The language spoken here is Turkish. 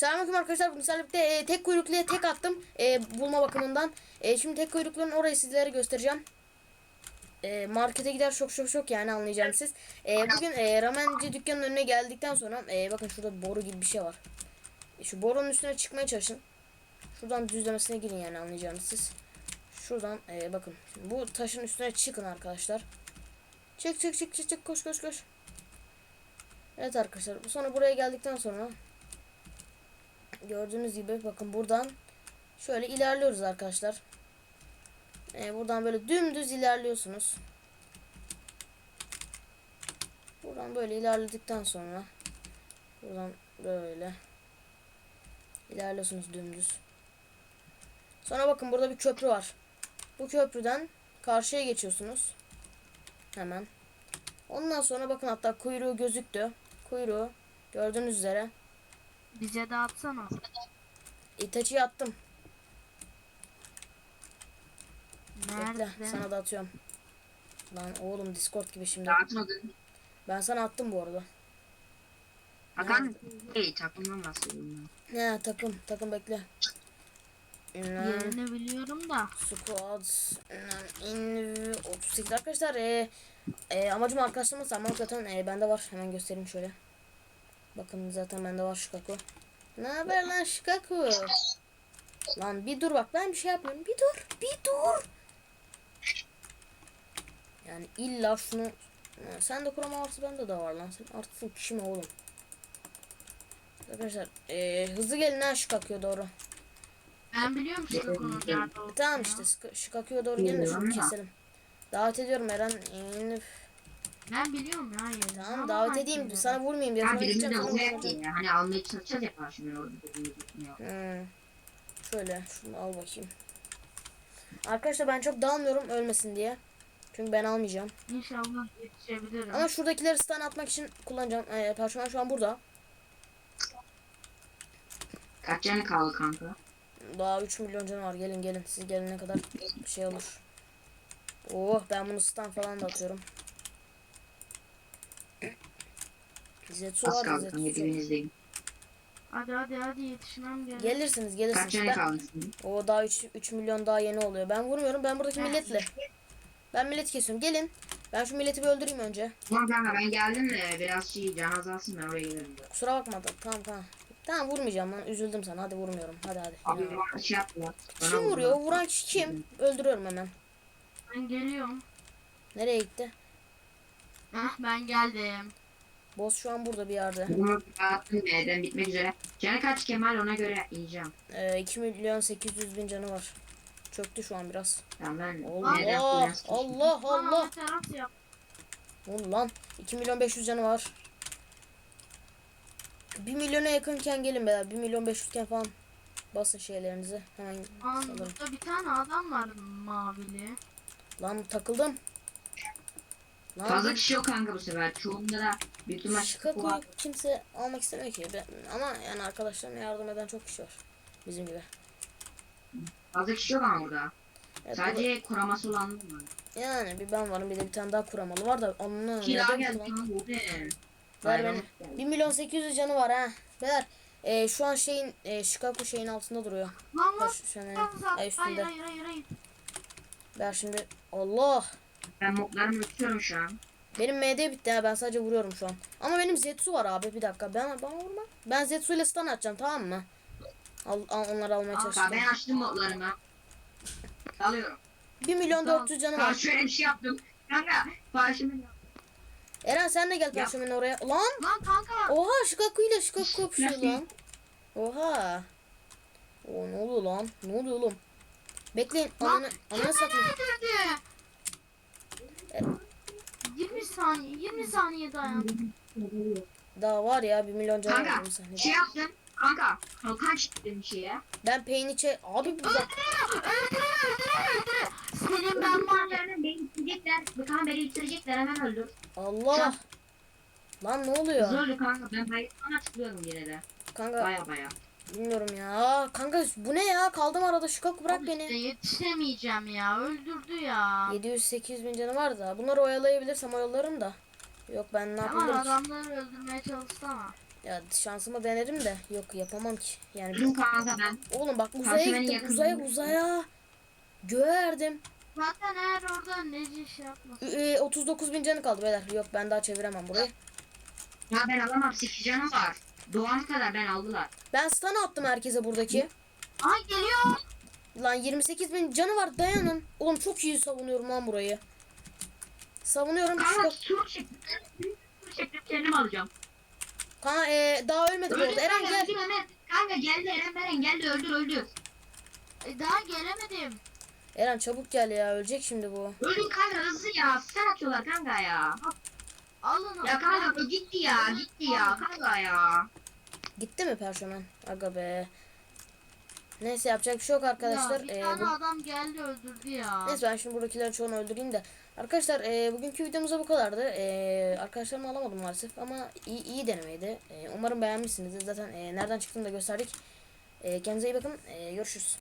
Selamünaleyküm arkadaşlar. Bugün sizlerle e, tek kuyrukluya tek attım. E, bulma bakımından. E, şimdi tek kuyrukluğun orayı sizlere göstereceğim. E, markete gider şok şok şok yani anlayacağınız siz. E, bugün e, ramenci dükkanının önüne geldikten sonra e, bakın şurada boru gibi bir şey var. E, şu borunun üstüne çıkmaya çalışın. Şuradan düzlemesine girin yani anlayacağınız siz. Şuradan e, bakın. Şimdi bu taşın üstüne çıkın arkadaşlar. Çık çık çık çık çık koş koş koş. Evet arkadaşlar. Sonra buraya geldikten sonra gördüğünüz gibi bakın buradan şöyle ilerliyoruz arkadaşlar. Ee, buradan böyle dümdüz ilerliyorsunuz. Buradan böyle ilerledikten sonra buradan böyle ilerliyorsunuz dümdüz. Sonra bakın burada bir köprü var. Bu köprüden karşıya geçiyorsunuz. Hemen. Ondan sonra bakın hatta kuyruğu gözüktü. Kuyruğu gördüğünüz üzere. Bize de atsana. Itachi'yi attım. Nerede? Bekle sana da atıyorum. Lan oğlum Discord gibi şimdi. Dağıtmadın. Ben sana attım bu arada. Hakan hey takımdan bahsediyorum ben. Ne takım takım bekle. Yerini biliyorum da. squad, in 38 arkadaşlar. E, e, amacım arkadaşlarıma sarmak zaten e, bende var. Hemen göstereyim şöyle. Bakın zaten bende var Shikaku. Ne haber lan Shikaku? Lan bir dur bak ben bir şey yapmıyorum. Bir dur. Bir dur. Yani illa şunu Ha, sen de kurama artı bende de var lan. Sen artısın kişi mi oğlum? Arkadaşlar e, hızlı gelin ha Shikaku'ya doğru. Ben biliyorum Chicago'nun nerede olduğunu. E, tamam işte Shikaku'ya doğru gelin de şunu keselim. Davet ediyorum Eren. Ee, Ben biliyorum ya yerini. Tamam Ama davet edeyim. Sana vurmayayım. Ha Sonra birimiz gideceğim. de vuracağım. ya. Hani almaya çalışacağız ya karşımda orada dediğimiz. Hmm. Şöyle şunu al bakayım. Arkadaşlar ben çok dalmıyorum ölmesin diye. Çünkü ben almayacağım. İnşallah yetişebilirim. Ama şuradakileri stun atmak için kullanacağım. Ee, personel şu an burada. Kaç tane kaldı kanka? Daha 3 milyon canı var. Gelin gelin. Siz gelene kadar bir şey olur. Oh ben bunu stun falan da atıyorum. Zetsu Az var kaldı Zetsu. dibinizdeyim. Hadi hadi hadi yetişmem gerek. Gelirsiniz Kaç gelirsiniz. tane Ben, kaldı şimdi? o daha 3, 3 milyon daha yeni oluyor. Ben vurmuyorum. Ben buradaki milletle. Ben millet kesiyorum. Gelin. Ben şu milleti bir öldüreyim önce. Tamam kanka ben geldim de biraz şey can azalsın ben oraya giderim. Kusura bakma da. Tamam tamam. Tamam vurmayacağım lan. Üzüldüm sana. Hadi vurmuyorum. Hadi hadi. Abi bana şey yaptılar. Bana Kim vuruyor? vurdular. Vuran kişi kim? Öldürüyorum hemen. Ben geliyorum. Nereye gitti? Hah ben geldim. Boss şu an burada bir yerde. Bunu dağıttım B'den bitmek üzere. Canı kaç Kemal ona göre yiyeceğim. Ee, 2 milyon 800 bin canı var. Çöktü şu an biraz. Tamam ben Allah B'den Allah Allah Allah. oldu lan? 2 milyon 500 canı var. 1 milyona yakınken gelin beyler. 1 milyon 500 iken falan basın şeylerinizi. Hemen Aa, salırım. burada bir tane adam var mavili. Lan takıldım. Lan Fazla kişi yok kanka bu sefer. Çoğunda da büyük ihtimal Chicago var. kimse almak istemiyor ki. Ben, ama yani arkadaşlarına yardım eden çok kişi var. Bizim gibi. Fazla kişi yok ama burada. Evet, Sadece koraması olanlar var. bu- yani bir ben varım bir de bir tane daha kuramalı var da onun Kira geldi kanka bu ne? Ver beni. geldi. 1 milyon 800 canı var ha. Beyler e, şu an şeyin e, Chicago şeyin altında duruyor. Lan lan. Lan, lan, ay üstünde. Hayır hayır hayır hayır. Ver şimdi. Allah. Ben modlarımı uçuyorum şu an. Benim MD bitti ha ben sadece vuruyorum şu an. Ama benim Zetsu var abi bir dakika. Ben bana vurma. Ben Zetsu ile stun atacağım tamam mı? Al, al onları almaya çalışacağım. ben açtım modlarımı. Alıyorum. 1 milyon 400 canı Kanka var. şöyle bir şey yaptım. Kanka parşımı yap. Eren sen de gel Perşembe'nin oraya. Lan Lan kanka. Oha Şikaku ile Şikaku kapışıyor lan. Oha. O ne oluyor lan? Ne oluyor oğlum? Bekleyin. Ananı, ananı satayım. Beni öldürdü? 20 saniye 20 saniye dayan. Daha var ya 1 milyon canı var Kanka saniye. şey yaptım. Kanka kalkan çıktı bir şeye. Ben Peyniç'e... Abi bir dakika. Senin ben. Bunlarını beni bitirecekler. Bu kan beni bitirecekler hemen öldür. Allah. Lan ne oluyor? Öldü kanka ben bayılmana açıklıyorum yine de. Kanka Baya baya. Bilmiyorum ya. Kanka bu ne ya? Kaldım arada Şikaku bırak Abi işte beni. yetişemeyeceğim ya. Öldürdü ya. 700-800 bin canı var da. Bunları oyalayabilirsem oyalarım da. Yok ben ne Ama yapabilirim ki? adamları öldürmeye çalışsana. Ya şansımı denerim de yok yapamam ki. Yani Dur kanka ben. oğlum bak uzaya Karşımenin gittim uzaya uzaya. Göğe erdim. Zaten eğer orada nece şey yapma. Ee, 39 bin canı kaldı beyler. Yok ben daha çeviremem burayı. Ya ben alamam 8 canım var. Doğan kadar ben aldılar. Ben stun attım herkese buradaki. Ay geliyor. Lan 28 bin canı var dayanın. Oğlum çok iyi savunuyorum lan burayı. Savunuyorum. Kanka Şu, sur çektim. Sur çektim kendim alacağım. kanka ee, daha ölmedi bu arada. Eren gel. Kanka geldi Eren Eren geldi öldür öldür. E, daha gelemedim. Eren çabuk gel ya ölecek şimdi bu. Öldür kanka hızlı ya. Sen atıyorlar kanka ya. Alın onu. Ya kanka bu gitti ya gitti ya kanka ya. Gitti mi personel? Aga be. Neyse yapacak bir şey yok arkadaşlar. Ya, bir Ee, tane bu- adam geldi öldürdü ya. Neyse ben şimdi buradakilerin çoğunu öldüreyim de. Arkadaşlar e, bugünkü videomuz bu kadardı. E, arkadaşlarımı alamadım maalesef ama iyi, iyi denemeydi. E, umarım beğenmişsinizdir. Zaten e, nereden çıktığını da gösterdik. E, kendinize iyi bakın. E, görüşürüz.